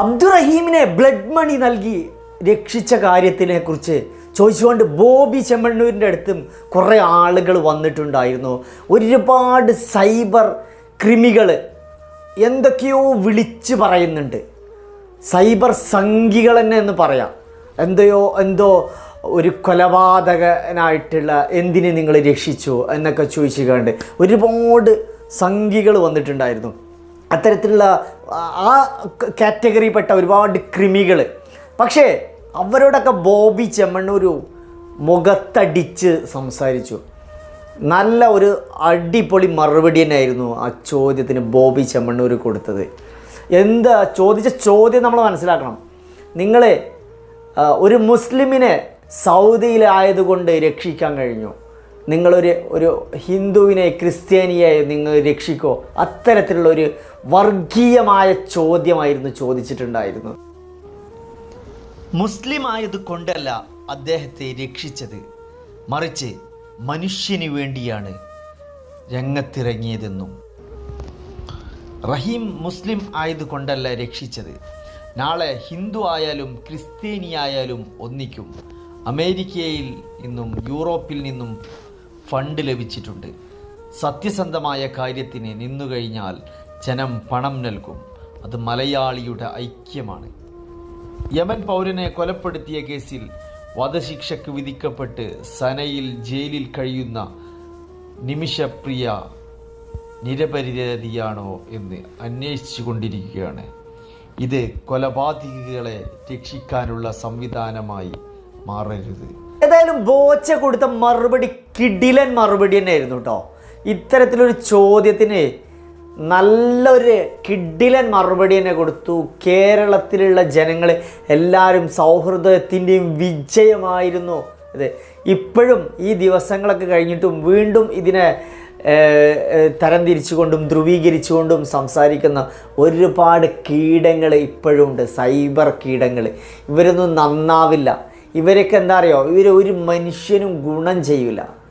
അബ്ദുറഹീമിനെ blood മണി നൽകി രക്ഷിച്ച കാര്യത്തിനെക്കുറിച്ച് ചോദിച്ചുകൊണ്ട് ബോബി ചെമ്മണ്ണൂരിന്റെ അടുത്തും കുറേ ആളുകൾ വന്നിട്ടുണ്ടായിരുന്നു. ഒരുപാട് സൈബർ ക്രിമികൾ എന്തൊക്കെയോ വിളിച്ച് പറയുന്നുണ്ട്. സൈബർ സംഘികൾ തന്നെ എന്ന് പറയാം. എന്തോ എന്തോ ഒരു കൊലപാതകനായിട്ടുള്ള എന്തിനെ നിങ്ങൾ രക്ഷിച്ചു എന്നൊക്കെ ചോദിച്ചു കണ്ട് ഒരുപാട് സംഘികൾ വന്നിട്ടുണ്ടായിരുന്നു. അത്തരത്തിലുള്ള ആ- കാറ്റഗറിയിൽപ്പെട്ട ഒരുപാട് കൃമികൾ പക്ഷേ അവരോടൊക്കെ ബോബി ചെമ്മണ്ണൂരു മുഖത്തടിച്ച് സംസാരിച്ചു. നല്ല ഒരു അടിപൊളി മറുപടി തന്നെയായിരുന്നു ആ ചോദ്യത്തിന് ബോബി ചെമ്മണ്ണൂർ കൊടുത്തത്. എന്താ ചോദിച്ച ചോദ്യം നമ്മൾ മനസ്സിലാക്കണം. നിങ്ങൾ ഒരു മുസ്ലിമിനെ സൗദിയിലായതുകൊണ്ട് രക്ഷിക്കാൻ കഴിഞ്ഞു. നിങ്ങളൊരു ഒരു ഹിന്ദുവിനെ ക്രിസ്ത്യാനിയെ നിങ്ങൾ രക്ഷിക്കോ? അത്തരത്തിലുള്ള ഒരു വർഗീയമായ ചോദ്യമായിരുന്നു ചോദിച്ചിട്ടുണ്ടായിരുന്നു. മുസ്ലിം ആയത് കൊണ്ടല്ല അദ്ദേഹത്തെ രക്ഷിച്ചത്. മറിച്ച് മനുഷ്യന് വേണ്ടിയാണ് രംഗത്തിറങ്ങിയതെന്നും. റഹീം മുസ്ലിം ആയതുകൊണ്ടല്ല രക്ഷിച്ചത്. നാളെ ഹിന്ദു ആയാലും ക്രിസ്ത്യാനിയായാലും ഒന്നിക്കും. അമേരിക്കയിൽ നിന്നും യൂറോപ്പിൽ നിന്നും ഫണ്ട് ലഭിച്ചിട്ടുണ്ട്. സത്യസന്ധമായ കാര്യത്തിന് നിന്നുകഴിഞ്ഞാൽ ജനം പണം നൽകും. അത് മലയാളിയുടെ ഐക്യമാണ്. യമൻ പൗരനെ കൊലപ്പെടുത്തിയ കേസിൽ വധശിക്ഷയ്ക്ക് വിധിക്കപ്പെട്ട് സനയിൽ ജയിലിൽ കഴിയുന്ന നിമിഷപ്രിയ നിരപരിധിയാണോ എന്ന് അന്വേഷിച്ചു കൊണ്ടിരിക്കുകയാണ്. ഇത് കൊലപാതകികളെ രക്ഷിക്കാനുള്ള സംവിധാനമായി മാറരുത് ഏതായാലും ബോച്ച കൊടുത്ത മറുപടി കിടിലൻ മറുപടി തന്നെ ആയിരുന്നു കേട്ടോ. ഇത്തരത്തിലൊരു ചോദ്യത്തിന് നല്ലൊരു കിഡിലൻ മറുപടി തന്നെ കൊടുത്തു. കേരളത്തിലുള്ള ജനങ്ങൾ എല്ലാവരും സൗഹൃദത്തിന്റെയും വിജയമായിരുന്നു. അതെ ഇപ്പോഴും ഈ ദിവസങ്ങളൊക്കെ കഴിഞ്ഞിട്ടും വീണ്ടും ഇതിനെ തരംതിരിച്ചുകൊണ്ടും ധ്രുവീകരിച്ചുകൊണ്ടും സംസാരിക്കുന്ന ഒരുപാട് കീടങ്ങൾ ഇപ്പോഴും ഉണ്ട്. സൈബർ കീടങ്ങൾ ഇവരൊന്നും നന്നാവില്ല. ഇവരൊക്കെ എന്താ അറിയോ? ഇവർ ഒരു മനുഷ്യനും ഗുണം ചെയ്യില്ല